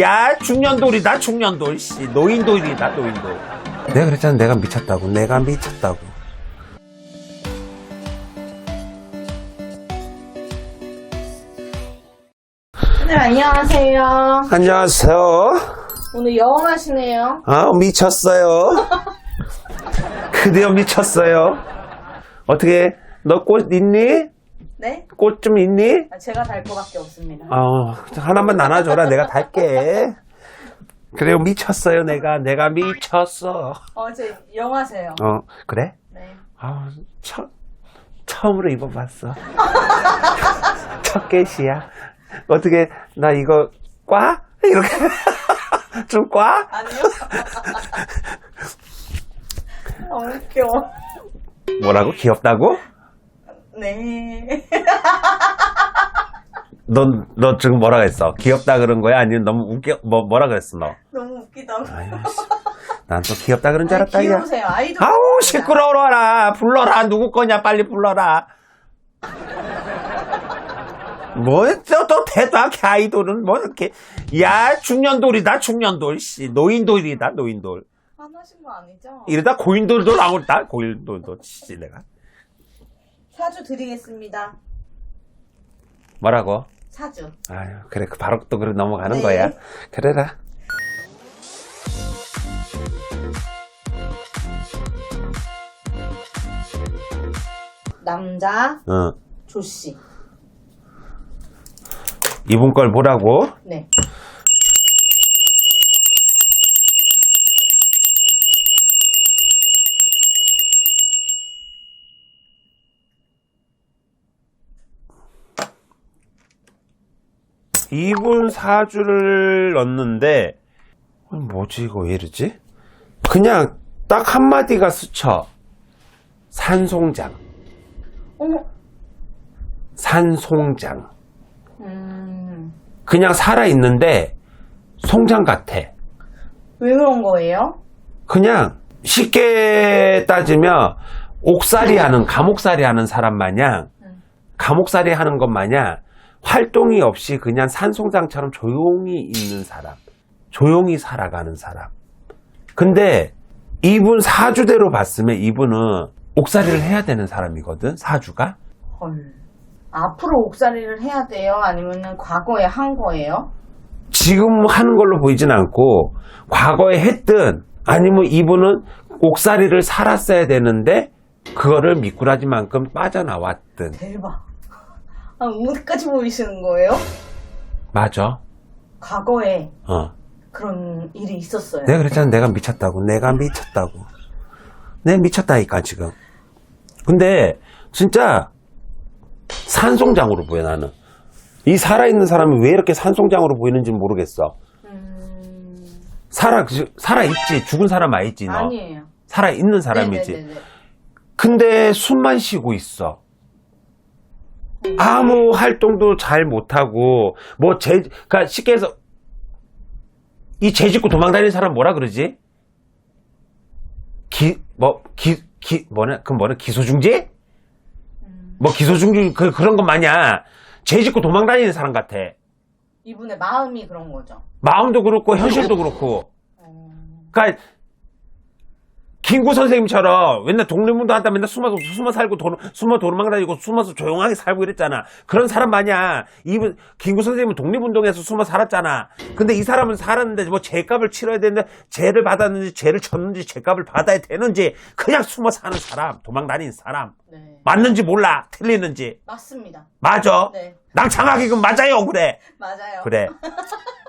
야 중년돌이다 중년돌. 씨 노인돌이다 노인돌. 내가 그랬잖아. 내가 미쳤다고. 내가 미쳤다고. 네, 안녕하세요. 안녕하세요. 오늘 영어 하시네요. 아 미쳤어요. 그대여 미쳤어요. 어떻게 너 꽃 있니? 네? 꽃 좀 있니? 아, 제가 달 거밖에 없습니다. 어, 하나만 나눠줘라. 내가 달게. 그래요, 미쳤어요, 내가. 내가 미쳤어. 어, 제 영어 하세요. 어, 그래? 네. 아, 처, 처음으로 입어봤어. 첫 개시야. 어떻게, 나 이거, 꽈? 이렇게. 좀 꽈? 아니요. 어, 웃겨. 뭐라고? 귀엽다고? 네. 넌, 너 지금 뭐라 그랬어? 귀엽다 그런 거야? 아니면 너무 웃겨, 뭐, 뭐라 그랬어, 너? 너무 웃기다고. 난 또 귀엽다 그런 줄 알았다, 야. 귀여우세요. 아이돌. 아우. 시끄러워라 불러라 누구 거냐 빨리 불러라 뭐또 대단하게 아이돌은 뭐 이렇게 야 중년돌이다 중년돌 씨 노인돌이다 노인돌 안 하신 거 아니죠? 이러다 고인돌도 나올다 고인돌도 씨 내가 사주 드리겠습니다. 뭐라고 사주. 아유 그래 그 바로 또 그래 넘어가는 네. 거야 그래라 남자 어 조씨. 이분 걸 보라고 네. 이분 사주를 넣었는데 어, 뭐지 이거 왜 이러지? 그냥 딱 한마디가 스쳐 산송장 어머. 산송장 음. 그냥 살아있는데 송장 같아 왜 그런 거예요? 그냥 쉽게 따지면 옥살이 하는 감옥살이 하는 사람 마냥 음. 감옥살이 하는 것 마냥 활동이 없이 그냥 산송장처럼 조용히 있는 사람 조용히 살아가는 사람 근데 이분 사주대로 봤으면 이분은 옥살이를 해야 되는 사람이거든 사주가 헐. 앞으로 옥살이를 해야 돼요? 아니면 과거에 한 거예요? 지금 하는 걸로 보이진 않고 과거에 했든 아니면 이분은 옥살이를 살았어야 되는데 그거를 미꾸라지만큼 빠져나왔든 대박. 아, 어디까지 보이시는 거예요? 맞아. 과거에 어. 그런 일이 있었어요. 내가 그랬잖아. 내가 미쳤다고. 내가 미쳤다고. 내가 미쳤다니까 지금. 근데 진짜 산송장으로 보여 나는. 이 살아있는 사람이 왜 이렇게 산송장으로 보이는지 모르겠어. 음, 살아 살아있지. 죽은 사람 아니지 너. 아니에요. 살아있는 사람이지. 네네네네. 근데 숨만 쉬고 있어. 아무 활동도 잘 못하고, 뭐, 제, 그니까 쉽게 해서, 이 죄짓고 도망다니는 사람 뭐라 그러지? 기, 뭐, 기, 기, 뭐냐, 그 뭐냐, 기소중지? 뭐, 기소중지, 그, 그런 것 마냥, 죄짓고 도망다니는 사람 같아. 이분의 마음이 그런 거죠. 마음도 그렇고, 현실도 그렇고. 어, 그니까, 김구 선생님처럼 맨날 독립운동 하다 맨날 숨어서 숨어 살고 도, 숨어 도망다니고 숨어서 조용하게 살고 이랬잖아. 그런 사람 마냥 이분 김구 선생님은 독립운동에서 숨어 살았잖아. 근데 이 사람은 살았는데 뭐 죄값을 치러야 되는데 죄를 받았는지 죄를 졌는지 죄값을 받아야 되는지 그냥 숨어 사는 사람, 도망 다니는 사람. 네. 맞는지 몰라, 틀리는지. 맞습니다. 맞아. 네. 낭창하게 그 맞아요, 그래. 맞아요. 그래.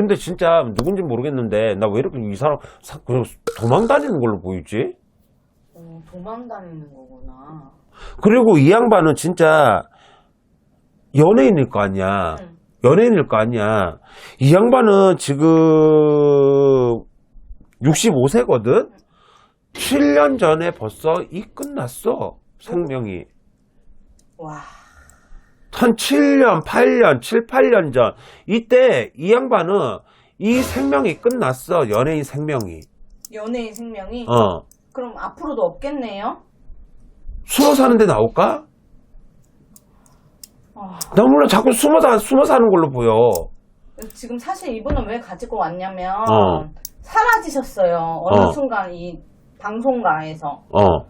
근데 진짜 누군지 모르겠는데 나 왜 이렇게 이 사람 사- 그냥 도망 다니는 걸로 보이지? 어, 도망 다니는 거구나. 그리고 이 양반은 진짜 연예인일 거 아니야. 응. 연예인일 거 아니야. 이 양반은 지금 65세거든? 7년 전에 벌써 이 끝났어. 생명이. 와. 한 7년, 8년, 7, 8년 전. 이때 이 양반은 이 생명이 끝났어. 연예인 생명이. 연예인 생명이 어. 그럼 앞으로도 없겠네요. 숨어 사는데 나올까? 아, 나 몰라. 자꾸 숨어 사, 숨어 사는 걸로 보여. 지금 사실 이분은 왜 가지고 왔냐면 어. 사라지셨어요. 어느 어. 순간 이 방송가에서 어,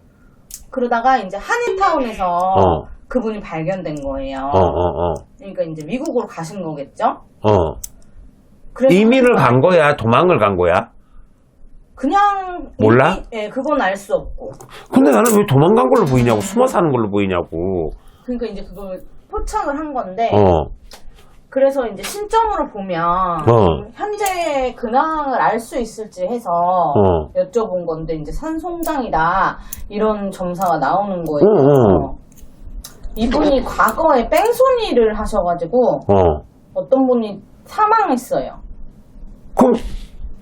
그러다가 이제 한인타운에서 어. 그분이 발견된 거예요. 어, 어, 어, 그러니까 이제 미국으로 가신 거겠죠? 어. 그래서 이민을 간 거야? 도망을 간 거야? 그냥 몰라? 이미- 예, 그건 알 수 없고. 근데 나는 왜 도망간 걸로 보이냐고, 숨어 사는 걸로 보이냐고. 그러니까 이제 그걸 포착을 한 건데 어, 그래서 이제 신점으로 보면 어. 현재 근황을 알 수 있을지 해서 어. 여쭤본 건데 이제 산송장이다 이런 점사가 나오는 거예요. 어, 어. 이분이 과거에 뺑소니를 하셔가지고 어. 어떤 분이 사망했어요. 그럼,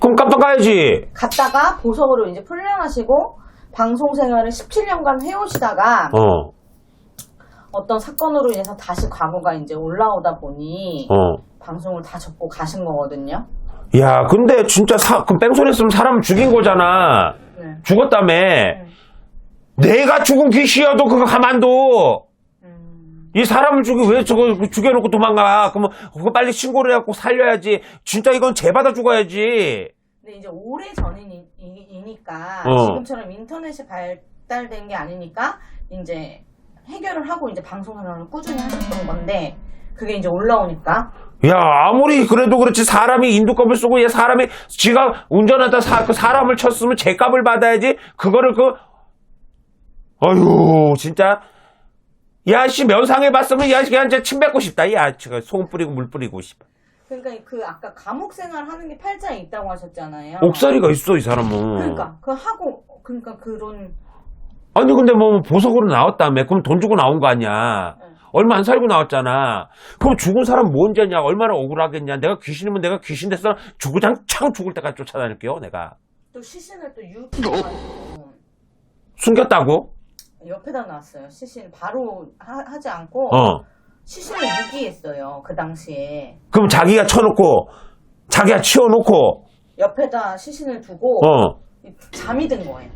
그럼 깜빡 가야지. 갔다가 보석으로 이제 풀려나시고 방송 생활을 17년간 해오시다가 어, 어떤 사건으로 인해서 다시 과거가 이제 올라오다 보니 어. 방송을 다 접고 가신 거거든요. 야, 근데 진짜 사, 그 뺑소니 했으면 사람 죽인 거잖아. 네. 죽었다며. 내가 죽은 귀신이어도 그거 가만둬. 음, 이 사람을 죽이 왜 저거 죽여놓고 도망가? 그러면 그거 빨리 신고를 해갖고 살려야지. 진짜 이건 죄받아 죽어야지. 근데 이제 오래 전이니까 어. 지금처럼 인터넷이 발달된 게 아니니까 이제 해결을 하고 이제 방송 생활을 꾸준히 하셨던 건데 그게 이제 올라오니까 야, 아무리 그래도 그렇지 사람이 인두값을 쓰고 얘 사람이 지가 운전하다 사, 그 사람을 쳤으면 죄값을 받아야지. 그거를 그 어휴, 진짜 야, 씨 면상에 봤으면 야, 그냥 진짜 침 뱉고 싶다. 야, 지가 소금 뿌리고 물 뿌리고 싶. 그러니까 그 아까 감옥 생활 하는 게 팔자에 있다고 하셨잖아요. 옥살이가 있어, 이 사람은. 그러니까 그 하고 그러니까 그런 아니 근데 뭐 보석으로 나왔다며 그럼 돈 주고 나온 거 아니야 응. 얼마 안 살고 나왔잖아 그럼 죽은 사람 뭔 죄냐 얼마나 억울하겠냐 내가 귀신이면 내가 귀신 됐어 주구장 창 죽을 때까지 쫓아다닐게요 내가 또 시신을 또 유기해가지고 숨겼다고? 옆에다 놨어요. 시신 바로 하, 지 않고 어 시신을 유기했어요. 그 당시에 그럼 자기가 쳐놓고 자기가 치워놓고 옆에다 시신을 두고 어 잠이 든 거예요.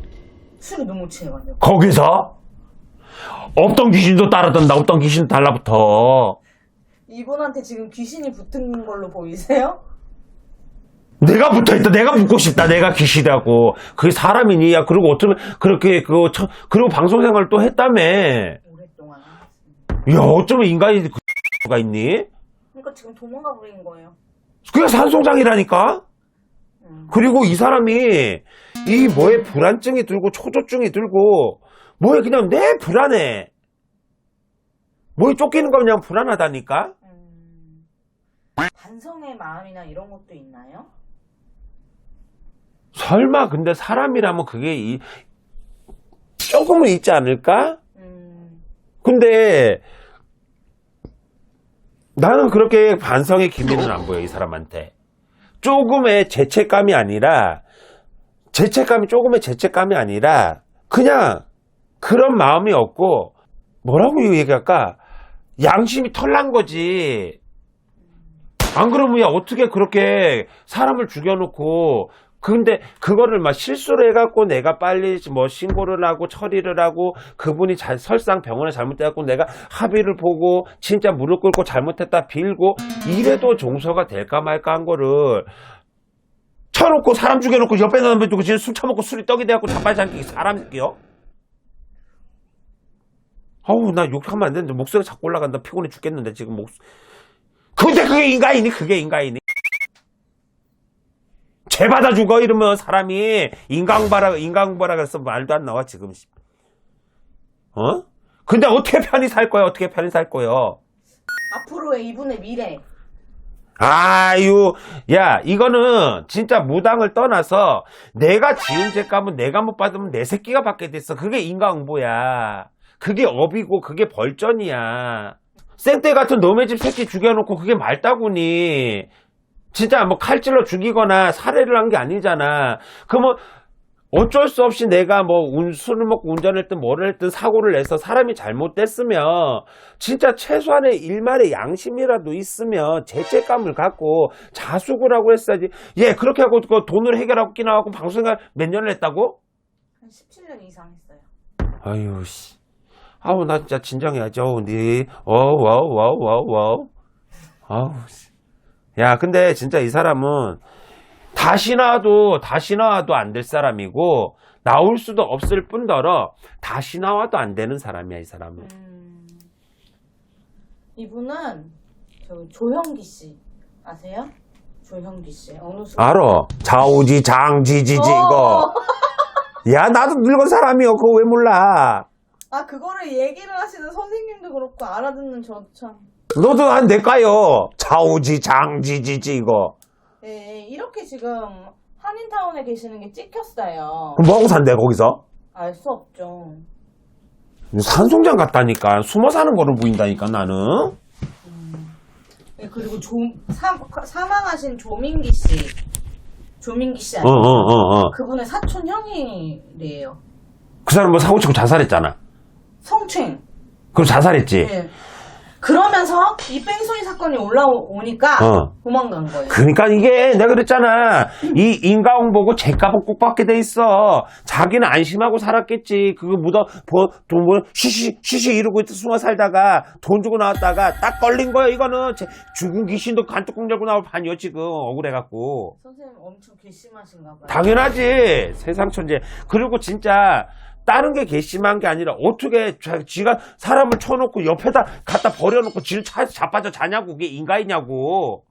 술이 너무 취해가지고. 거기서 없던 귀신도 따라든다 없던 귀신도 달라붙어 이분한테 지금 귀신이 붙은 걸로 보이세요? 내가 붙어있다 내가 붙고 싶다 내가 귀신이라고 그게 사람이니 야 그리고 어쩌면 그렇게 쳐- 그리고 방송 생활 또 했다며 오랫동안. 야, 어쩌면 인간이 그가 있니? 그러니까 지금 도망가 버린 거예요. 그게 산소장이라니까? 음. 그리고 이 사람이 이 뭐에 불안증이 들고 초조증이 들고 뭐에 그냥 내 불안해. 뭐에 쫓기는 거 그냥 불안하다니까? 음. 반성의 마음이나 이런 것도 있나요? 설마 근데 사람이라면 그게 이, 조금은 있지 않을까? 음. 근데 나는 그렇게 반성의 기미는 안 보여 이 사람한테 조금의 죄책감이 아니라 죄책감이 조금의 죄책감이 아니라 그냥 그런 마음이 없고 뭐라고 얘기할까 양심이 털난 거지 안 그러면 야 어떻게 그렇게 사람을 죽여놓고 근데 그거를 막 실수를 해갖고 내가 빨리 뭐 신고를 하고 처리를 하고 그분이 잘 설상 병원에 잘못돼갖고 내가 합의를 보고 진짜 무릎 꿇고 잘못했다 빌고 이래도 종서가 될까 말까 한 거를 쳐놓고 사람 죽여놓고 옆에 남면 두고 지금 술 처먹고 술이 떡이 돼갖고 자빠지 않게 사람이요? 아우 나 욕하면 안 되는데 목소리 자꾸 올라간다. 피곤해 죽겠는데 지금 목 근데 그게 인간이니? 그게 인간이니 죄 받아 죽어 이러면 사람이 인간바라 인간바라 그래서 말도 안 나와 지금. 어? 근데 어떻게 편히 살 거야? 어떻게 편히 살 거요 앞으로의 이분의 미래. 아유 야 이거는 진짜 무당을 떠나서 내가 지은 죄값은 내가 못 받으면 내 새끼가 받게 됐어. 그게 인과응보야. 그게 업이고 그게 벌전이야. 생떼 같은 놈의 집 새끼 죽여놓고 그게 말다구니 진짜 뭐 칼질로 죽이거나 살해를 한 게 아니잖아 그러면 어쩔 수 없이 내가 뭐 운- 술을 먹고 운전을 했든 뭐를 했든 사고를 내서 사람이 잘못됐으면 진짜 최소한의 일말의 양심이라도 있으면 죄책감을 갖고 자숙을 하고 했어야지. 예, 그렇게 하고 그 돈을 해결하고 끼나갖고 방송을 몇 년을 했다고? 한 17년 이상 했어요. 아유, 씨. 아우, 나 진짜 진정해야지. 어우, 니, 어우, 와우, 와우, 와우, 와우. 아우, 씨. 야, 근데 진짜 이 사람은 다시 나와도, 다시 나와도 안 될 사람이고, 나올 수도 없을 뿐더러, 다시 나와도 안 되는 사람이야, 이 사람은. 음, 이분은 저 조형기 씨 아세요? 조형기 씨 어느 수? 알아. 좌우지, 장지지지, 이거. 어! 야, 나도 늙은 사람이요. 그거 왜 몰라? 아 그거를 얘기를 하시는 선생님도 그렇고 알아듣는 저도 참. 너도 한 내까요. 좌우지, 장지지지, 이거. 예, 이렇게 지금 한인타운에 계시는 게 찍혔어요. 그럼 뭐하고 산대, 거기서? 알 수 없죠. 산송장 같다니까. 숨어 사는 거로 보인다니까, 나는. 예, 그리고 조, 사, 사망하신 조민기 씨. 조민기 씨 어, 아니에요? 어, 어, 어. 그분의 사촌 형이래요. 그 사람 뭐 사고 치고 자살했잖아. 성추행. 그럼 자살했지. 예. 그러면서 이 뺑소니 사건이 올라오니까 어. 도망간 거예요. 그러니까 이게 내가 그랬잖아. 이 인가홍 보고 죄값은 꼭 받게 돼 있어. 자기는 안심하고 살았겠지. 그거 묻어 뭐, 돈 뭐, 쉬쉬 쉬쉬 이러고 숨어 살다가 돈 주고 나왔다가 딱 걸린 거야. 이거는 제- 죽은 귀신도 간뚜껑 열고 나올 판이요 지금 억울해갖고. 선생님 엄청 괘씸하신가 봐요. 당연하지. 세상 천재. 그리고 진짜 다른 게 괘씸한 게 아니라 어떻게 자- 지가 사람을 쳐놓고 옆에다 갖다 버려놓고 지를 차, 자빠져 자냐고 그게 인간이냐고.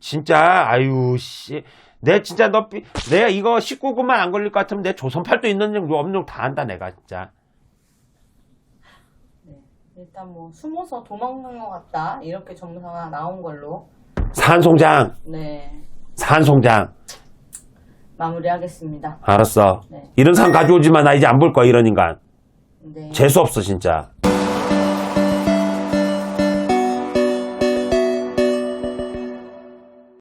진짜 아유 씨. 내 진짜 너 삐- 내가 이거 19금만 안 걸릴 것 같으면 내 조선팔도 있는 용 없는 용 다 한다 내가 진짜. 네. 일단 뭐 숨어서 도망간 것 같다. 이렇게 점사가 나온 걸로. 산송장 네. 산송장 마무리하겠습니다. 알았어. 네. 이런 상 가져오지 마 나 이제 안 볼 거야 이런 인간. 네. 재수 없어 진짜.